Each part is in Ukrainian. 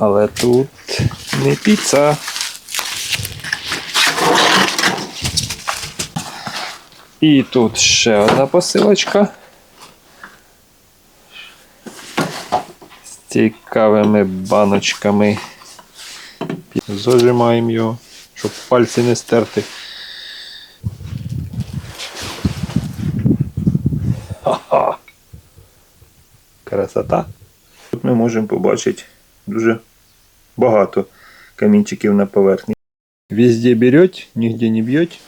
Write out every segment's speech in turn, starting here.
Але тут не піца. І тут ще одна посилочка. З цікавими баночками. Зажимаємо його, щоб пальці не стерти. Ха-ха. Красота. Тут ми можемо побачити дуже багато камінчиків на поверхні. Везде береть, нігде не б'ють.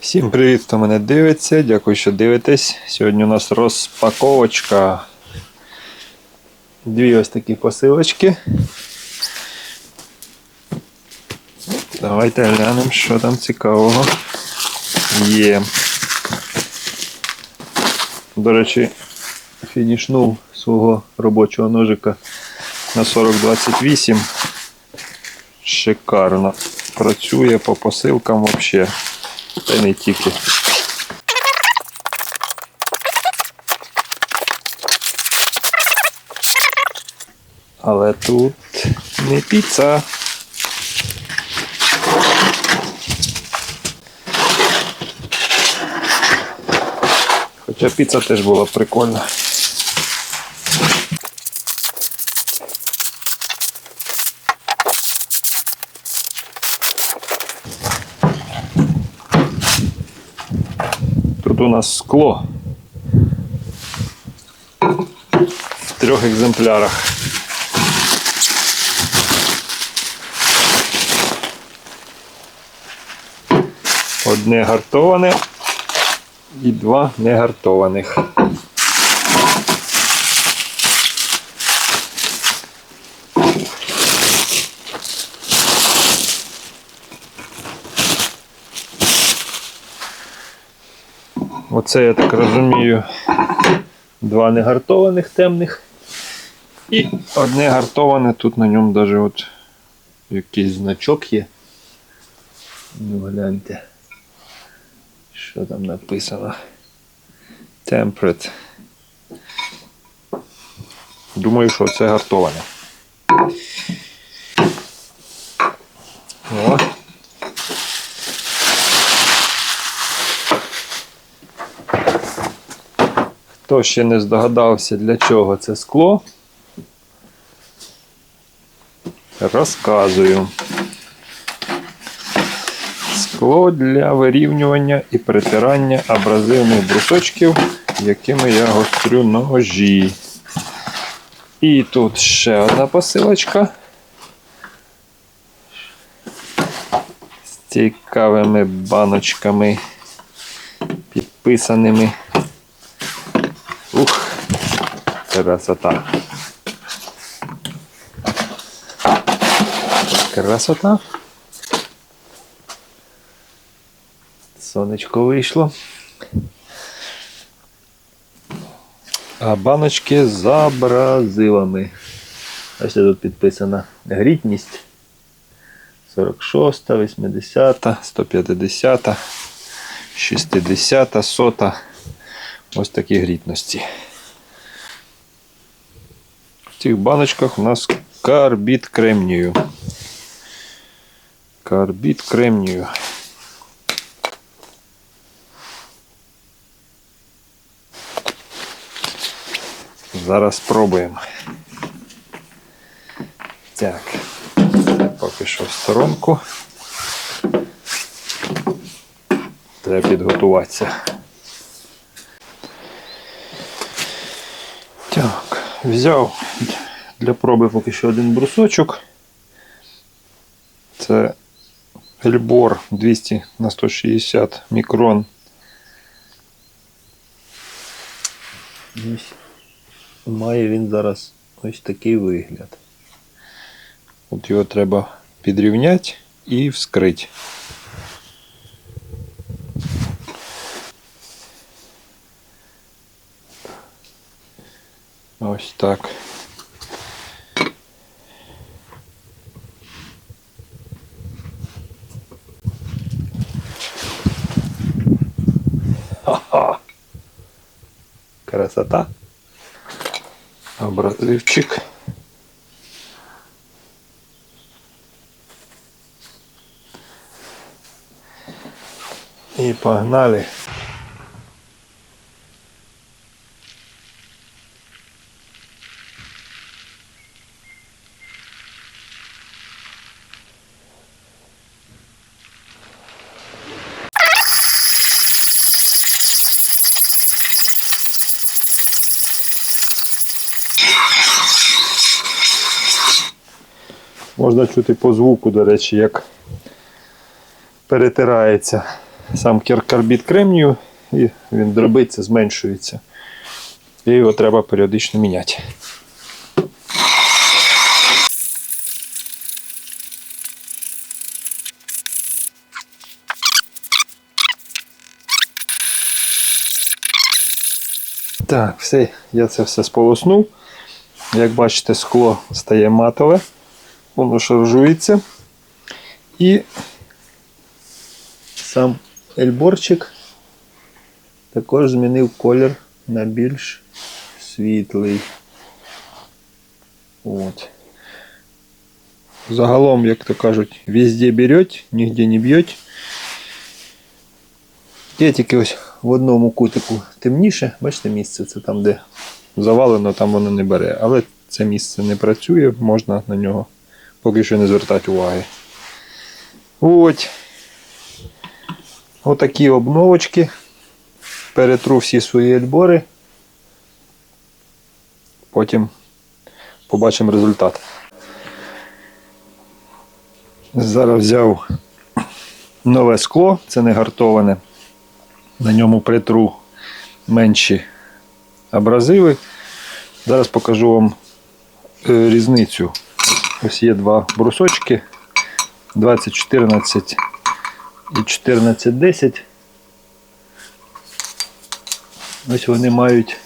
Всім привіт, хто мене дивиться. Дякую, що дивитесь. Сьогодні у нас розпаковочка. Дві ось такі посилочки. Давайте глянемо, що там цікавого є. До речі, фінішнув свого робочого ножика на 4028. Шикарно. Працює по посилкам взагалі. Та й не тільки. Але тут не піца. Хоча піца теж була прикольна. Тут у нас скло. В трьох екземплярах. Одне гартоване і два негартованих. Оце, я так розумію, два негартованих темних. І одне гартоване, тут на ньому навіть от якийсь значок є. Ну, гляньте. Що там написано? Temperate. Думаю, що це гартоване. Хто ще не здогадався, для чого це скло? Розказую. Скло для вирівнювання і притирання абразивних брусочків, якими я гострю ножі. І тут ще одна посилочка. З цікавими баночками, підписаними. Красота. Красота. Сонечко вийшло. А баночки з абразивами. Ось тут підписана грітність. 46, 80, 150, 60, 100. Ось такі грітності. В цих баночках у нас карбід кремнію. Карбід кремнію. Зараз спробуємо. Так, поки що в сторонку. Треба підготуватися. Так, взяв для проби поки що один брусочок. Це Ельбор 200 на 160 мікрон. Ось Має він зараз ось такий вигляд. От його треба підрівняти і вскрити. так. Красота. Образливчик. и погнали. Можна чути по звуку, до речі, як перетирається сам кар- карбід кремнію, і він дробиться, зменшується. І його треба періодично міняти. Так, все, я це все сполоснув. Як бачите, скло стає матове, воно шаржується. І сам ельборчик також змінив колір на більш світлий. От. Загалом, як то кажуть, везде береть, нігде не б'ють. Є тільки ось в одному кутику темніше, бачите місце, це там, де завалено, там воно не бере. Але це місце не працює, можна на нього поки що не звертати уваги. От. Отакі обновочки. Перетру всі свої ельбори. Потім побачимо результат. Зараз взяв нове скло, це не гартоване. На ньому притру менші абразиви. Зараз покажу вам е, різницю. Ось є два брусочки 2014 і 1410. Ось вони мають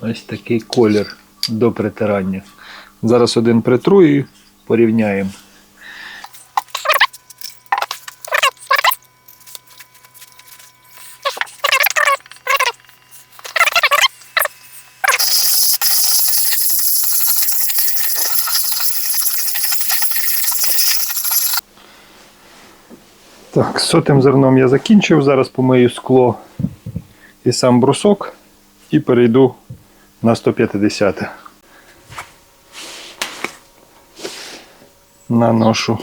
ось такий колір до притирання. Зараз один притру і порівняємо. Так, з сотим зерном я закінчив. Зараз помию скло і сам брусок і перейду на 150. Наношу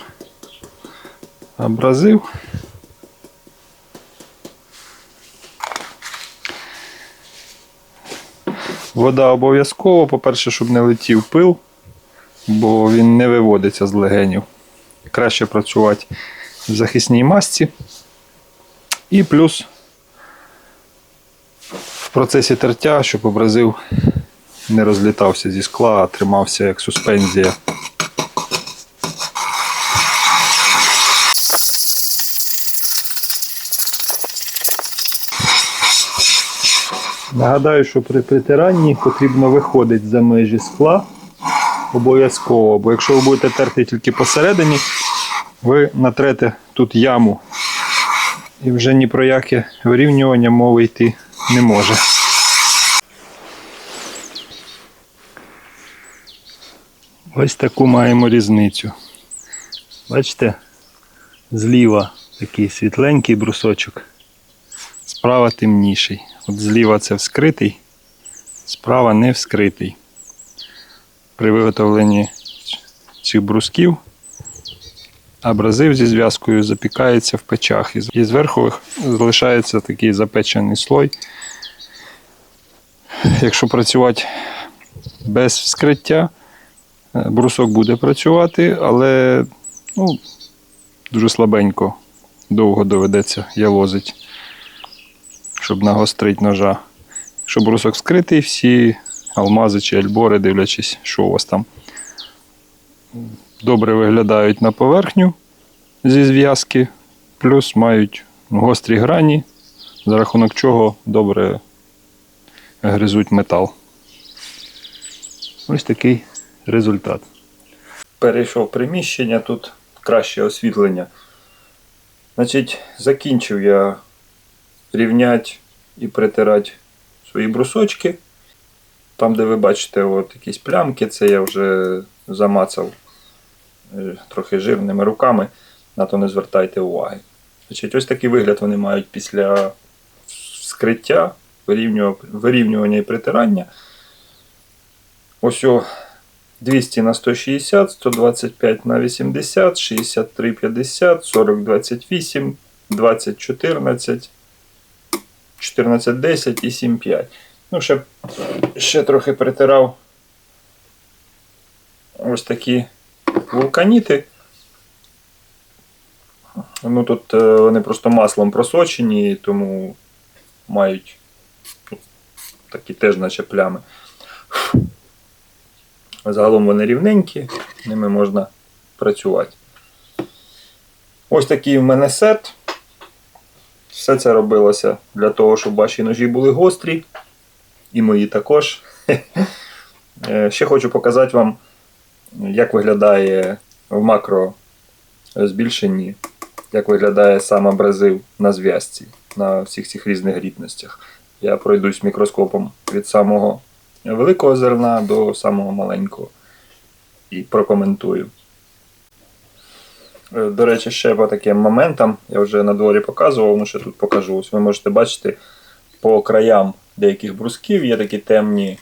абразив. Вода обов'язково, по-перше, щоб не летів пил, бо він не виводиться з легенів. Краще працювати захисній масці. І плюс в процесі тертя, щоб образив не розлітався зі скла, а тримався як суспензія. Нагадаю, що при притиранні потрібно виходити за межі скла обов'язково, бо якщо ви будете терти тільки посередині, ви натрете тут яму. І вже ні про яке вирівнювання мови йти не може. Ось таку маємо різницю. Бачите, зліва такий світленький брусочок, справа темніший. От зліва це вскритий, справа не вскритий. При виготовленні цих брусків абразив зі зв'язкою запікається в печах. І зверху залишається такий запечений слой. Якщо працювати без вскриття, е, брусок буде працювати, але ну, дуже слабенько, довго доведеться ялозить, щоб нагострити ножа. Якщо брусок скритий, всі алмази чи альбори, дивлячись, що у вас там добре виглядають на поверхню зі зв'язки, плюс мають гострі грані, за рахунок чого добре гризуть метал. Ось такий результат. Перейшов приміщення, тут краще освітлення. Значить, закінчив я рівняти і притирати свої брусочки. Там, де ви бачите от якісь плямки, це я вже замацав трохи жирними руками, на то не звертайте уваги. Значить, ось такий вигляд вони мають після вскриття, вирівнювання і притирання. Ось о 200 на 160, 125 на 80, 63 50, 40 28, 20 14, 14 10 і 7 5. Ну, ще, ще трохи притирав ось такі вулканіти. Ну тут е, вони просто маслом просочені, тому мають такі теж наче плями. Загалом вони рівненькі, ними можна працювати. Ось такий в мене сет. Все це робилося для того, щоб ваші ножі були гострі. І мої також. Е, Ще хочу показати вам, як виглядає в макро збільшенні, як виглядає сам абразив на зв'язці на всіх цих різних грітностях. Я пройдусь мікроскопом від самого великого зерна до самого маленького і прокоментую. Е, До речі, ще по таким моментам я вже на дворі показував, ну ще тут покажу. Ось ви можете бачити по краям деяких брусків є такі темні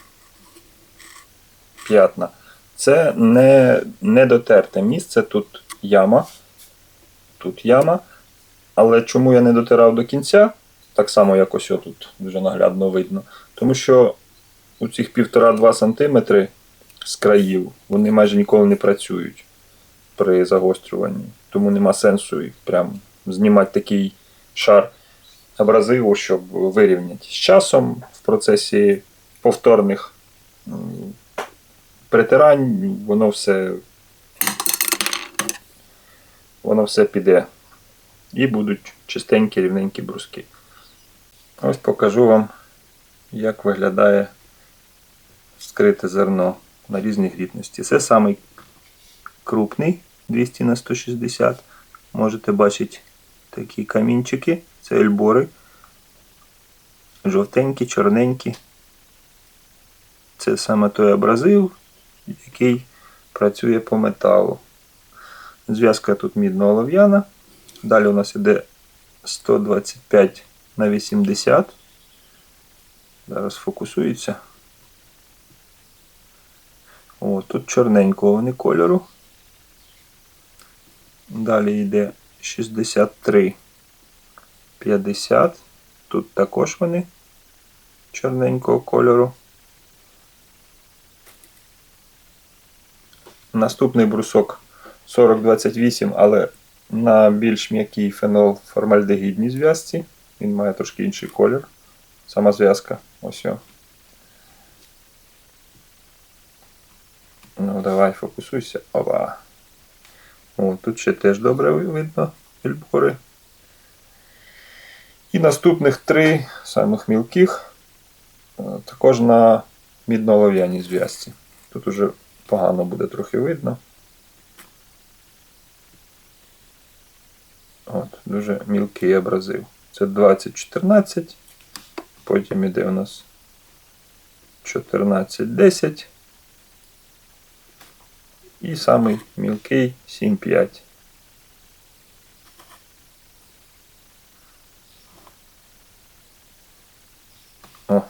п'ятна. Це не, не дотерте місце, тут яма. Тут яма. Але чому я не дотирав до кінця, так само як ось тут дуже наглядно видно. Тому що у цих 1,5-2 см з країв вони майже ніколи не працюють при загострюванні. Тому нема сенсу прям знімати такий шар абразиву, щоб вирівняти. З часом в процесі повторних притирань воно все, воно все піде. І будуть чистенькі рівненькі бруски. Ось покажу вам, як виглядає скрите зерно на різній грітності. Це самий крупний 200 на 160. Можете бачити такі камінчики, це ельбори. Жовтенькі, чорненькі. Це саме той абразив, який працює по металу. Зв'язка тут мідно-олов'яна. Далі у нас іде 125 на 80. Зараз фокусується. О, тут чорненького вони кольору. Далі йде 63, 50. Тут також вони чорненького кольору. Наступний брусок 4028, але на більш м'якій фенол формальдегідній зв'язці. Він має трошки інший колір. Сама зв'язка. Ось. о. Ну, давай, фокусуйся. Опа. О, тут ще теж добре видно ельбори. І наступних три самих мілких е, також на мідно-олов'яній зв'язці. Тут уже погано буде трохи видно. От, дуже мілкий абразив. Це 2014. Потім іде у нас 14-10. І самий мілкий 7,5. О.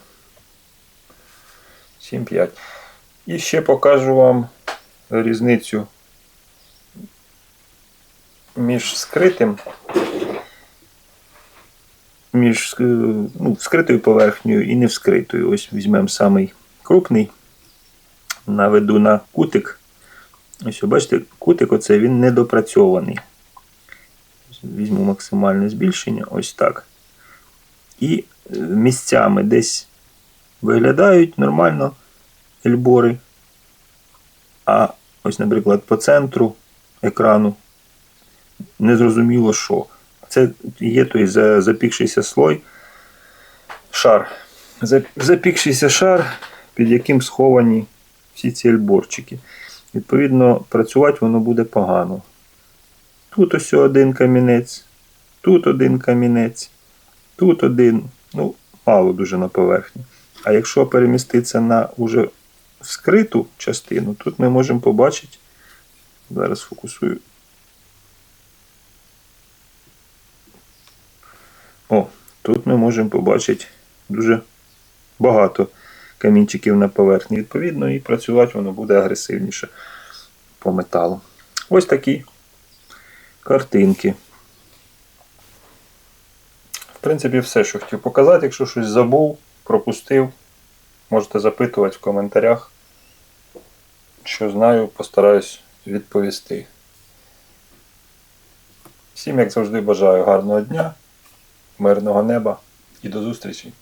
7,5. І ще покажу вам різницю між скритим, між е, ну, вскритою поверхнею і не вскритою. Ось візьмемо самий крупний, наведу на кутик. Ось, бачите, кутик оце він недопрацьований. Візьму максимальне збільшення, ось так. І е, місцями десь виглядають нормально ельбори. А ось, наприклад, по центру екрану незрозуміло що. Це є той запікшийся слой, шар. Запікшийся шар, під яким сховані всі ці ельборчики. Відповідно, працювати воно буде погано. Тут ось один камінець, тут один камінець, тут один. Ну, мало дуже на поверхні. А якщо переміститися на уже вскриту частину, тут ми можемо побачити. Зараз фокусую. О, тут ми можемо побачити дуже багато камінчиків на поверхні. Відповідно, і працювати воно буде агресивніше по металу. Ось такі картинки. В принципі, все, що хотів показати. Якщо щось забув, пропустив, можете запитувати в коментарях. Що знаю, постараюсь відповісти. Всім, як завжди, бажаю гарного дня, мирного неба і до зустрічі!